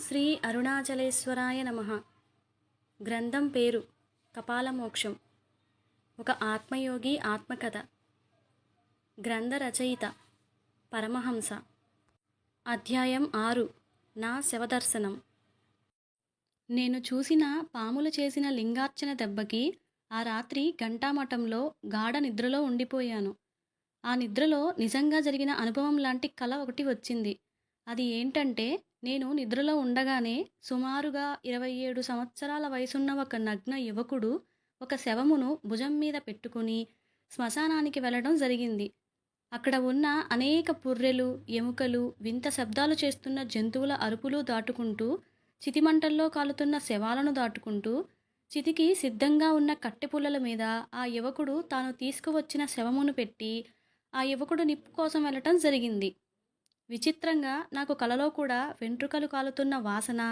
శ్రీ అరుణాచలేశ్వరాయ నమ. గ్రంథం పేరు కపాలమోక్షం. ఒక ఆత్మయోగి ఆత్మకథ. గ్రంథ రచయిత పరమహంస. అధ్యాయం ఆరు. నా శవదర్శనం. నేను చూసిన పాములు చేసిన లింగార్చన దెబ్బకి ఆ రాత్రి ఘంటామఠంలో గాఢ నిద్రలో ఉండిపోయాను. ఆ నిద్రలో నిజంగా జరిగిన అనుభవం లాంటి కల ఒకటి వచ్చింది. అది ఏంటంటే నేను నిద్రలో ఉండగానే సుమారుగా ఇరవై ఏడు సంవత్సరాల వయసున్న ఒక నగ్న యువకుడు ఒక శవమును భుజం మీద పెట్టుకుని శ్మశానానికి వెళ్ళడం జరిగింది. అక్కడ ఉన్న అనేక పుర్రెలు ఎముకలు వింత శబ్దాలు చేస్తున్న జంతువుల అరుపులు దాటుకుంటూ చితిమంటల్లో కాలుతున్న శవాలను దాటుకుంటూ చితికి సిద్ధంగా ఉన్న కట్టెపుల్లల మీద ఆ యువకుడు తాను తీసుకువచ్చిన శవమును పెట్టి ఆ యువకుడు నిప్పు కోసం వెళ్ళటం జరిగింది. విచిత్రంగా నాకు కలలో కూడా వెంట్రుకలు కాలుతున్న వాసన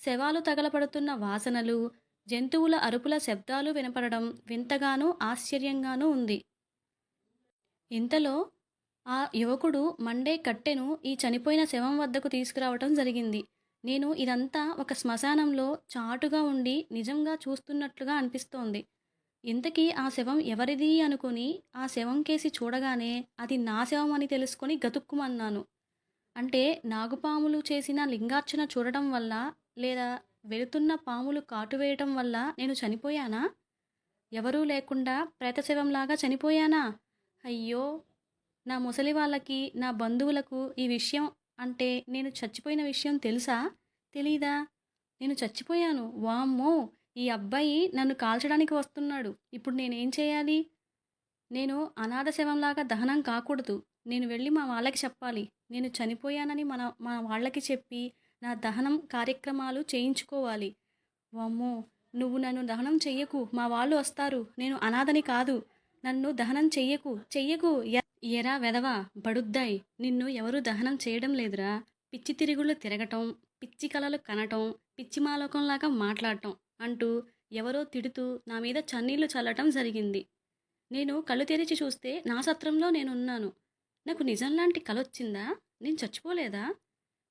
శవాలు తగలపడుతున్న వాసనలు జంతువుల అరుపుల శబ్దాలు వినపడడం వింతగానూ ఆశ్చర్యంగానూ ఉంది. ఇంతలో ఆ యువకుడు మండే కట్టెను ఈ చనిపోయిన శవం వద్దకు తీసుకురావటం జరిగింది. నేను ఇదంతా ఒక శ్మశానంలో చాటుగా ఉండి నిజంగా చూస్తున్నట్లుగా అనిపిస్తోంది. ఇంతకీ ఆ శవం ఎవరిది అనుకుని ఆ శవం కేసి చూడగానే అది నా శవం అని తెలుసుకొని గతుక్కుమన్నాను. అంటే నాగుపాములు చేసిన లింగార్చన చూడటం వల్ల లేదా వెళుతున్న పాములు కాటు వేయటం వల్ల నేను చనిపోయానా? ఎవరూ లేకుండా ప్రేతశవంలాగా చనిపోయానా? అయ్యో! నా ముసలి వాళ్ళకి నా బంధువులకు ఈ విషయం అంటే నేను చచ్చిపోయిన విషయం తెలుసా? తెలీదా? నేను చచ్చిపోయాను. వామ్మో! ఈ అబ్బాయి నన్ను కాల్చడానికి వస్తున్నాడు. ఇప్పుడు నేనేం చేయాలి? నేను అనాథ శవంలాగా దహనం కాకూడదు. నేను వెళ్ళి మా వాళ్ళకి చెప్పాలి. నేను చనిపోయానని మన మా వాళ్ళకి చెప్పి నా దహనం కార్యక్రమాలు చేయించుకోవాలి. వామ్మో నువ్వు నన్ను దహనం చెయ్యకు. మా వాళ్ళు వస్తారు. నేను అనాథని కాదు. నన్ను దహనం చెయ్యకు. చెయ్యకు. ఎరా వెదవా బడుద్దాయి. నిన్ను ఎవరు దహనం చేయడం లేదురా. పిచ్చి తిరుగుళ్ళు తిరగటం పిచ్చి కలలు కనటం పిచ్చి మాలోకంలాగా మాట్లాడటం అంటూ ఎవరో తిడుతూ నా మీద చన్నీళ్ళు చల్లటం జరిగింది. నేను కళ్ళు తెరిచి చూస్తే నా సత్రంలో నేనున్నాను. నాకు నిజంలాంటి కలొచ్చిందా? నేను చచ్చిపోలేదా?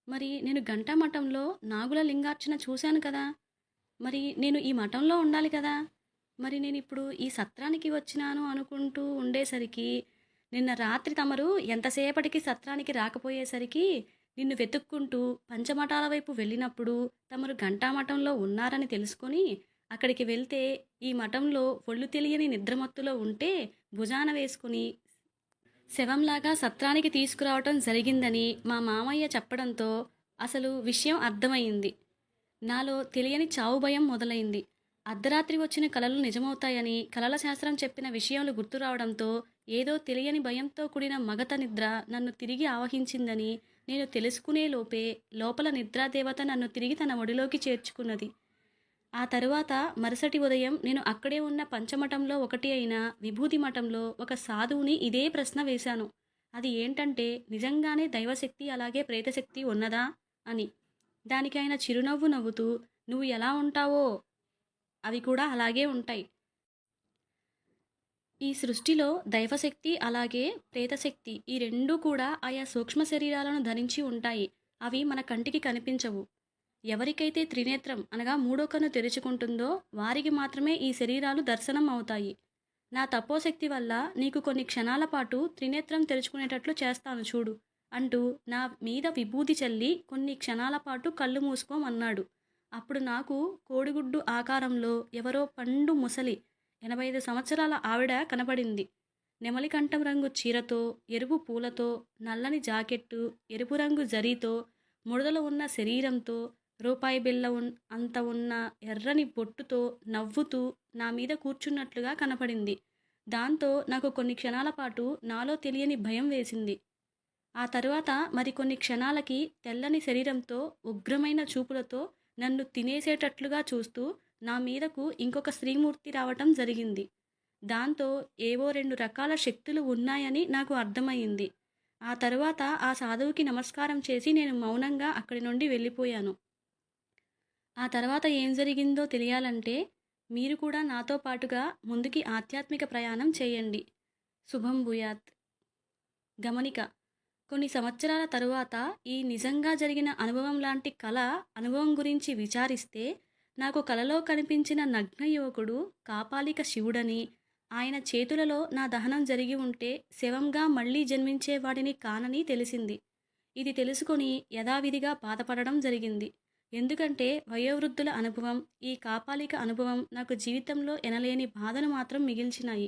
మరి నేను గంటా మఠంలో నాగుల లింగార్చన చూశాను కదా. మరి నేను ఈ మఠంలో ఉండాలి కదా. మరి నేను ఇప్పుడు ఈ సత్రానికి వచ్చినాను అనుకుంటూ ఉండేసరికి నిన్న రాత్రి తమరు ఎంతసేపటికి సత్రానికి రాకపోయేసరికి నిన్ను వెతుక్కుంటూ పంచమఠాల వైపు వెళ్ళినప్పుడు తమరు గంటా మఠంలో ఉన్నారని తెలుసుకొని అక్కడికి వెళ్తే ఈ మఠంలో ఒళ్ళు తెలియని నిద్రమత్తులో ఉంటే భుజాన వేసుకుని శవంలాగా సత్రానికి తీసుకురావటం జరిగిందని మా మామయ్య చెప్పడంతో అసలు విషయం అర్థమైంది నాలో తెలియని చావు భయం మొదలైంది. అర్ధరాత్రి వచ్చిన కలలు నిజమవుతాయని కలల శాస్త్రం చెప్పిన విషయాలు గుర్తు రావడంతో ఏదో తెలియని భయంతో కూడిన మగత నిద్ర నన్ను తిరిగి ఆవహించిందని నేను తెలుసుకునే లోపే లోపల నిద్రాదేవత నన్ను తిరిగి తన ఒడిలోకి చేర్చుకున్నది. ఆ తరువాత మరుసటి ఉదయం నేను అక్కడే ఉన్న పంచమఠంలో ఒకటి అయిన విభూతి మఠంలో ఒక సాధువుని ఇదే ప్రశ్న వేశాను. అది ఏంటంటే నిజంగానే దైవశక్తి అలాగే ప్రేతశక్తి ఉన్నదా? అని. దానికి ఆయన చిరునవ్వు నవ్వుతూ నువ్వు ఎలా ఉంటావో? అవి కూడా అలాగే ఉంటాయి. ఈ సృష్టిలో దైవశక్తి అలాగే ప్రేతశక్తి ఈ రెండూ కూడా ఆయా సూక్ష్మ శరీరాలను ధరించి ఉంటాయి. అవి మన కంటికి కనిపించవు. ఎవరికైతే త్రినేత్రం అనగా మూడో కన్ను తెరుచుకుంటుందో వారికి మాత్రమే ఈ శరీరాలు దర్శనం అవుతాయి. నా తపోశక్తి వల్ల నీకు కొన్ని క్షణాల పాటు త్రినేత్రం తెరుచుకునేటట్లు చేస్తాను చూడు అంటూ నా మీద విభూతి చల్లి కొన్ని క్షణాల పాటు కళ్ళు మూసుకోమన్నాడు. అప్పుడు నాకు కోడిగుడ్డు ఆకారంలో ఎవరో పండు ముసలి ఎనభై ఐదు సంవత్సరాల ఆవిడ కనపడింది నెమలికంఠం రంగు చీరతో ఎరుపు పూలతో నల్లని జాకెట్టు ఎరుపు రంగు జరీతో ముడదలు ఉన్న శరీరంతో రూపాయి బిళ్ళ ఉన్ అంత ఉన్న ఎర్రని బొట్టుతో నవ్వుతూ నా మీద కూర్చున్నట్లుగా కనపడింది. దాంతో నాకు కొన్ని క్షణాల పాటు నాలో తెలియని భయం వేసింది. ఆ తర్వాత మరికొన్ని క్షణాలకి తెల్లని శరీరంతో ఉగ్రమైన చూపులతో నన్ను తినేసేటట్లుగా చూస్తూ నా మీదకు ఇంకొక శ్రీమూర్తి రావటం జరిగింది. దాంతో ఏవో రెండు రకాల శక్తులు ఉన్నాయని నాకు అర్థమయ్యింది. ఆ తర్వాత ఆ సాధువుకి నమస్కారం చేసి నేను మౌనంగా అక్కడి నుండి వెళ్ళిపోయాను. ఆ తర్వాత ఏం జరిగిందో తెలియాలంటే మీరు కూడా నాతో పాటుగా ముందుకి ఆధ్యాత్మిక ప్రయాణం చేయండి. శుభం భూయాత్. గమనిక కొన్ని సంవత్సరాల తరువాత ఈ నిజంగా జరిగిన అనుభవం లాంటి కళ అనుభవం గురించి విచారిస్తే నాకు కలలో కనిపించిన నగ్న యువకుడు కాపాలిక శివుడని ఆయన చేతులలో నా దహనం జరిగి ఉంటే శవంగా మళ్ళీ జన్మించేవాడిని కానని తెలిసింది. ఇది తెలుసుకొని యథావిధిగా బాధపడడం జరిగింది. ఎందుకంటే వయోవృద్ధుల అనుభవం ఈ కాపాలిక అనుభవం నాకు జీవితంలో ఎనలేని బాధను మాత్రం మిగిల్చినాయి.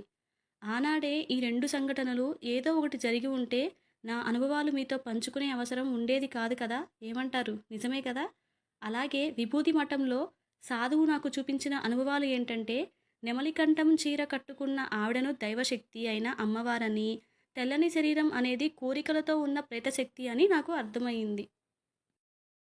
ఆనాడే ఈ రెండు సంఘటనలు ఏదో ఒకటి జరిగి ఉంటే నా అనుభవాలు మీతో పంచుకునే అవసరం ఉండేది కాదు కదా? ఏమంటారు? నిజమే కదా? అలాగే విభూతి మఠంలో సాధువు నాకు చూపించిన అనుభవాలు ఏంటంటే నెమలికంఠం చీర కట్టుకున్న ఆవిడను దైవశక్తి అయిన అమ్మవారని తెల్లని శరీరం అనేది కోరికలతో ఉన్న ప్రేతశక్తి అని నాకు అర్థమైంది